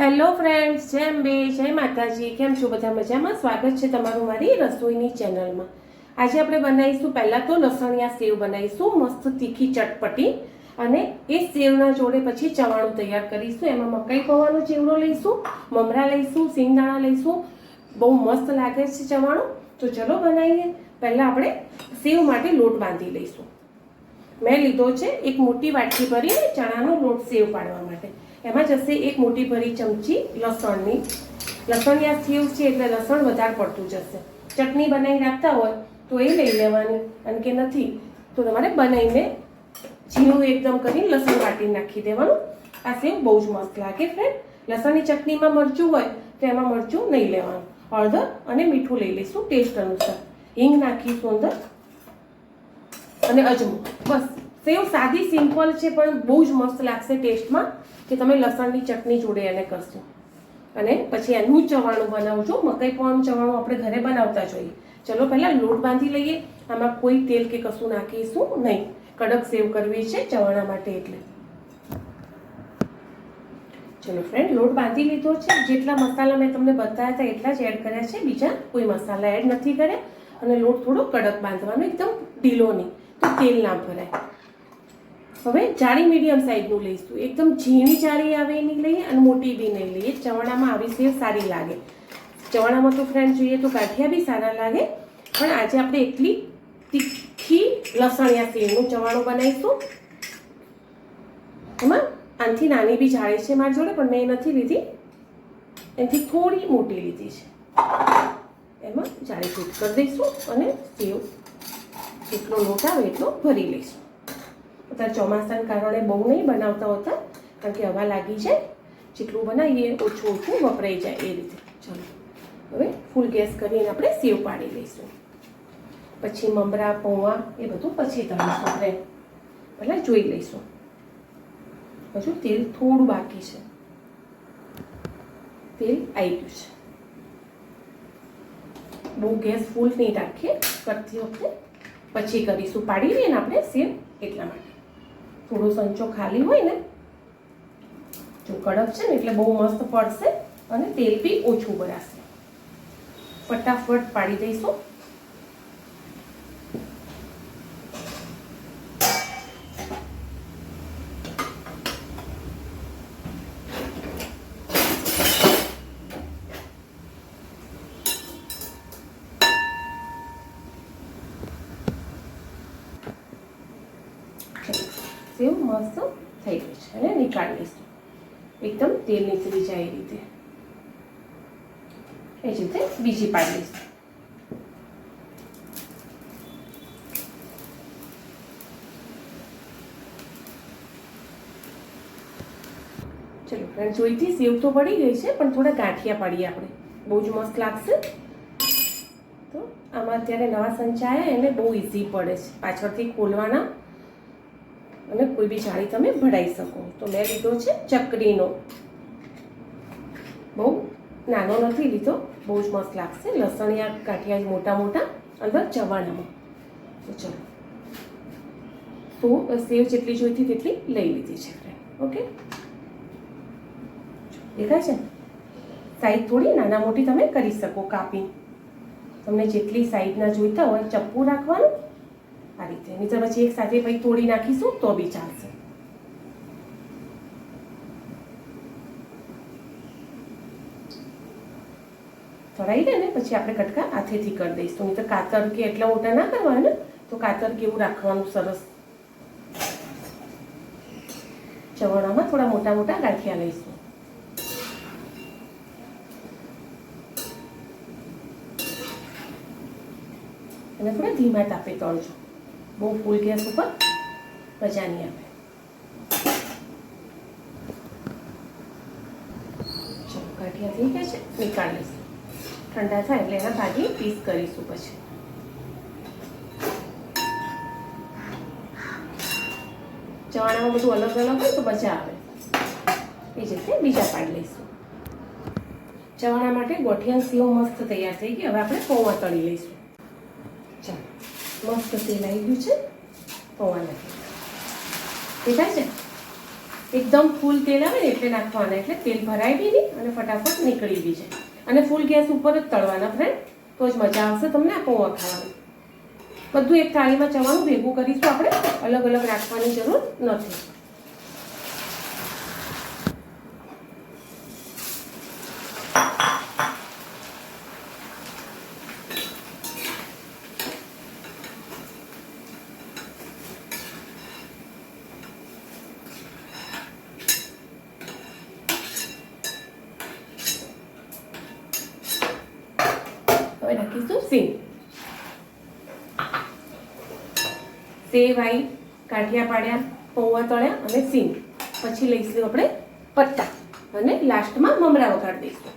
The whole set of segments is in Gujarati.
હેલો ફ્રેન્ડ્સ જય અંબે, જય માતાજી. કેમ છો બધા મજામાં? સ્વાગત છે તમારું મારી રસોઈની ચેનલમાં. આજે આપણે બનાવીશું, પહેલાં તો લસણિયા સેવ બનાવીશું, મસ્ત તીખી ચટપટી. અને એ સેવના જોડે પછી ચવાણું તૈયાર કરીશું. એમાં મકાઈ પૌવાનો ચીવડો લઈશું, મમરા લઈશું, સિંગદાણા લઈશું. બહુ મસ્ત લાગે છે ચવાણું. તો ચલો બનાવીએ. પહેલાં આપણે સેવ માટે લોટ બાંધી લઈશું. મેં લીધો છે એક મોટી વાટકી ભરીને ચણાનો લોટ સેવ પાડવા માટે. એમાં જશે એક મોટી ભરી ચમચી લસણની. લસણ યા સેવ છે એટલે લસણ વધારે પડતું જશે. ચટણી બનાવી રાખતા હોય તો એ લઈ લેવાની અને કે નથી તો તમારે બનાવીને ઝીણું એકદમ કરીને લસણ વાટી નાખી દેવાનું. આ સેવ બહુ જ મસ્ત લાગે ફ્રેન્ડ લસણની ચટણીમાં મરચું હોય તો એમાં મરચું નહીં લેવાનું. હળદર અને મીઠું લઈ લઈશું ટેસ્ટ અનુસાર. હિંગ નાખીશું અંદર અને અજમો. બસ. સેવ સાદી, સિમ્પલ છે પણ બહુ જ મસ્ત લાગશે ટેસ્ટમાં. કે તમે લસણની ચટણી જોડે એને કરશો. અને પછી એનું ચવાણું બનાવજો. મકાઈ પૌવાનું ચવાણું આપણે ઘરે બનાવતા જોઈએ. ચલો, પહેલાં લોટ બાંધી લઈએ. આમાં કોઈ તેલ કે કશું નાખીશું નહીં. કડક સેવ કરવી છે ચવાણા માટે એટલે. ચલો ફ્રેન્ડ લોટ બાંધી લીધો છે. જેટલા મસાલા મેં તમને બતાવ્યા હતા, એટલા જ એડ કર્યા છે. બીજા કોઈ મસાલા એડ નથી કર્યા. અને લોટ થોડો કડક બાંધવાનો, એકદમ ઢીલો નહીં. તો તેલ ના ભરાય. હવે જાડી મીડિયમ સાઈઝનું લઈશું. એકદમ ઝીણી જાળી આવે એની લઈએ અને મોટી બી નહીં લઈએ. ચવાણામાં આવી સેવ સારી લાગે. ચવાણામાં તો ફ્રેન્ડ જોઈએ તો ગાંઠિયા બી સારા લાગે. પણ આજે આપણે એટલી તીખી લસણિયા સેવનું ચવાણું બનાવીશું. એમાં આનાથી નાની બી જાળી છે મારી જોડે, પણ મેં નથી લીધી. એનાથી થોડી મોટી લીધી છે. એમાં જાળી ફિટ કરી દઈશું અને સેવ જેટલો લોટ આવે એટલો ભરી લઈશું. અત્યારે ચોમાસાના કારણે બહુ નહીં બનાવતા હોતા, કારણ કે હવા લાગી જાય, જેટલું બનાવીએ ઓછું ઓછું વપરાઈ જાય એ રીતે. ચાલો, હવે ફૂલ ગેસ કરીને આપણે સેવ પાડી લઈશું. પછી મમરા, પૌવા એ બધું પછી તળીશું આપણે પહેલાં જોઈ લઈશું. હજુ તેલ થોડું બાકી છે. તેલ આવી ગયું છે. બહુ ગેસ ફૂલ નહીં રાખીએ, કરતી વખતે પછી કરીશું. પાડી લઈએ ને આપણે સેવ એટલા માટે. થોડો સંચો ખાલી હોય ને, જો કડક છે ને, એટલે બહુ મસ્ત પડશે અને તેલ બી ઓછું ભરાશે. ફટાફટ પાડી દઈશું. સેવ મસ્ત થઈ ગયું છે અને નીકાળી લઈશું. એકદમ તેલ નીકળી જાય એ રીતે. એ જ રીતે બીજી પાડી લઈશું. ચલો ફ્રેન્ડ જોઈતી સેવ તો પડી ગઈ છે, પણ થોડા ગાંઠિયા પાડીએ આપણે. બહુ જ મસ્ત લાગશે. તો આમાં અત્યારે નવા સંચાયા, એને બહુ ઇઝી પડે છે. પાછળથી ખોલવાના અને કોઈ બી જાળી તમે ભરાઈ શકો. તો મેં લીધો છે ચકડીનો. બહુ નાનો નથી લીધો, બહુ જ મસ્ત લાગશે. લસણિયા કાઠિયા મોટા મોટા, અંદર ચવાણામાં તો ચલો. તો સેવ જેટલી જોઈતી તેટલી લઈ લીધી છે ઓકે? દેખાય છે? સાઈઝ થોડી નાના મોટી તમે કરી શકો કાપી. તમને જેટલી સાઈઝના જોઈતા હોય ચપ્પુ રાખવાનું આ રીતે. નહીં પછી એક સાથે પછી તોડી નાખીશું તો બી ચાલશે. તળાઈ ગયા ને, પછી આપણે કટકા હાથેથી કરી દઈશું. નહીં તો કાતર કે એટલા મોટા ના કરવા ને તો કાતર કેવું રાખવાનું સરસ. ચવાણામાં થોડા મોટા મોટા ગાંઠિયા લઈશું. અને થોડા ધીમા તાપે તળજો. બહુ ફૂલ ગેસ ઉપર મજા નહીં આવે ગાંઠિયા થઈ ગયા છે, નીકાળી લઈશું. ઠંડા થાય એટલે એના ભાગી પીસ કરીશું પછી. ચવાણામાં બધું અલગ અલગ હોય તો મજા આવે. એ જ રીતે બીજા પાડી લઈશું. ચવાણા માટે ગોઠિયા સેવ મસ્ત તૈયાર થઈ ગઈ હવે આપણે પૌવા તળી લઈશું. મસ્ત તેલ આવી ગયું છે. પૌવા નાખી દેખાય છે? એકદમ ફૂલ તેલ આવે ને એટલે નાખવાના, એટલે તેલ ભરાઈ બી અને ફટાફટ નીકળી બી છે. અને ફૂલ ગેસ ઉપર જ તળવાના ફ્રેન્ડ તો જ મજા આવશે તમને આ પૌવા ખાવાની. બધું એક થાળીમાં ચવાનું ભેગું કરીશું આપણે. અલગ અલગ રાખવાની જરૂર નથી હવે નાખીશું સિંગ સેવ આવી કાઠિયા પાડ્યા, પૌવા તળ્યા અને સિંગ. પછી લઈશું આપણે પત્તા. અને લાસ્ટમાં મમરા વગાડી દઈશું.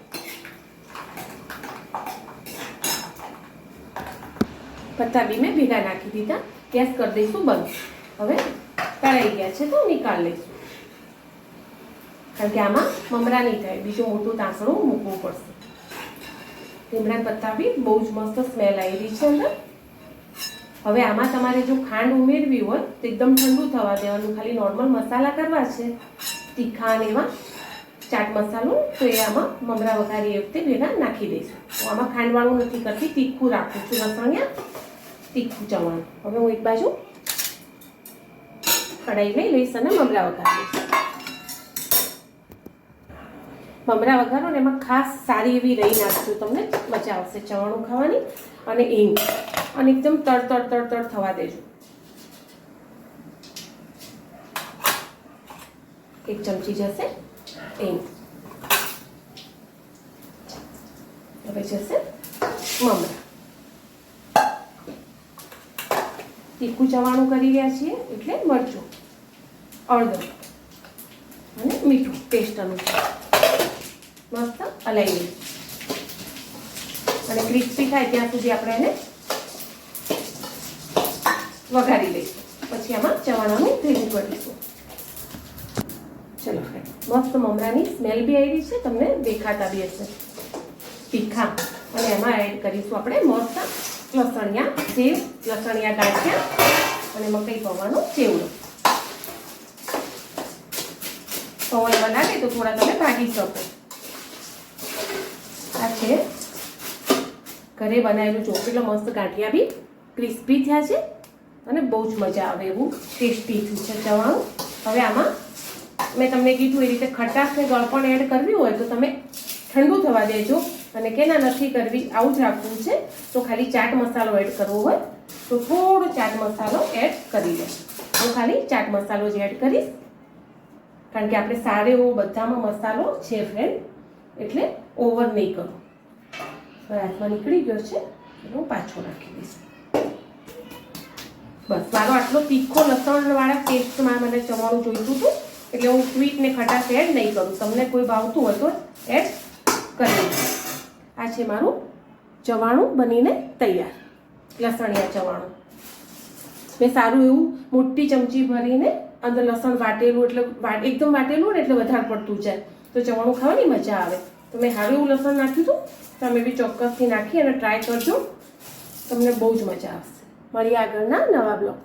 પત્તા બી મેં ભેગા નાખી દીધા. ગેસ કરી દઈશું બંધ. હવે તળાઈ ગયા છે તો નિકાળ લઈશું. કારણ કે આમાં મમરા નહીં થાય. બીજું મોટું તાંસણું મૂકવું પડશે. લીમડા પત્તા બી બહુ જ મસ્ત સ્મેલ આવી રહી છે અંદર. હવે આમાં તમારે જો ખાંડ ઉમેરવી હોય તો એકદમ ઠંડુ થવા દેવાનું. ખાલી નોર્મલ મસાલા કરવા છે. તીખા અને એવા ચાટ મસાલો તો એ આમાં મમરા વઘારી એ વખતે ભેગા નાખી દઈશું. હું આમાં ખાંડવાળું નથી કરતી, તીખું રાખું છું. લસણિયા તીખું ચવાણું. હવે હું એક બાજુ કઢાઈ લઈ લઈશ અને મમરા વઘારી દઈશ મમરા વઘારો ને એમાં ખાસ સારી એવી રહી નાખજો તમને. મજા આવશે ચવાણું ખાવાની અને હિંગ અને એકદમ તડ તડ તડ તડ થવા દેજો. એક ચમચી જશે હિંગ હવે જશે મમરા. તીખું ચવાણું કરી રહ્યા છીએ એટલે મરચું અડધો અને મીઠું, ટેસ્ટ અનુસાર. મસ્ત હલાવી લઈશું અને ક્રિસ્પી થાય ત્યાં સુધી આપણે એને વઘારી લઈશું. પછી આમાં ચવાણાનું ભેગું કરીશું ચલો મસ્ત મમરાની સ્મેલ બી આવી છે, તમને દેખાતા બી હશે. તીખા. અને એમાં એડ કરીશું આપણે મસ્ત લસણિયા સેવ લસણિયા ગાંઠિયા અને મકઈ પૌવાનો ચેવડો. પવન બનાવે તો થોડા તમે ભાગી શકો. છે. ઘરે બનાવેલું કેટલો મસ્ત ગાંઠિયા બી ક્રિસ્પી થયા છે અને બહુ જ મજા આવે એવું ટેસ્ટી થયું છે ચવાણું. હવે આમાં મેં તમને કીધું એ રીતે ખટાશ ને ગળપણ એડ કરવી હોય તો તમે ઠંડુ થવા દેજો અને કેના નથી કરવી આવું જ રાખવું છે. તો ખાલી ચાટ મસાલો એડ કરવો હોય તો થોડો ચાટ મસાલો એડ કરી દે હું ખાલી ચાટ મસાલો જ એડ કરીશ. કારણ કે આપણે સારો એવો બધામાં મસાલો છે ફ્રેન્ડ એટલે ઓવર નહીં કરું. હાથમાં નીકળી ગયો છે એનો પાછો નાખી દઈશ. બસ, મારો આટલો તીખો લસણવાળા ટેસ્ટમાં મને ચવાણું જોઈતું હતું, એટલે હું સ્વીટ ને ખટાશ એડ નહીં કરું. તમને કોઈ ભાવતું હોય તો એડ કરી આ છે મારું ચવાણું બનીને તૈયાર, લસણિયા ચવાણું. મેં સારું એવું મોટી ચમચી ભરીને અંદર લસણ વાટેલું, એટલે એકદમ વાટેલું ને એટલે વધારે પડતું જાય. તો ચવાણું ખાવાની મજા આવે. તો મેં એવું લસણ નાખ્યું હતું તમે બી ચોક્કસથી નાખી અને ટ્રાય કરજો. તમને બહુ જ મજા આવશે. મળીએ આગળના નવા બ્લોગ.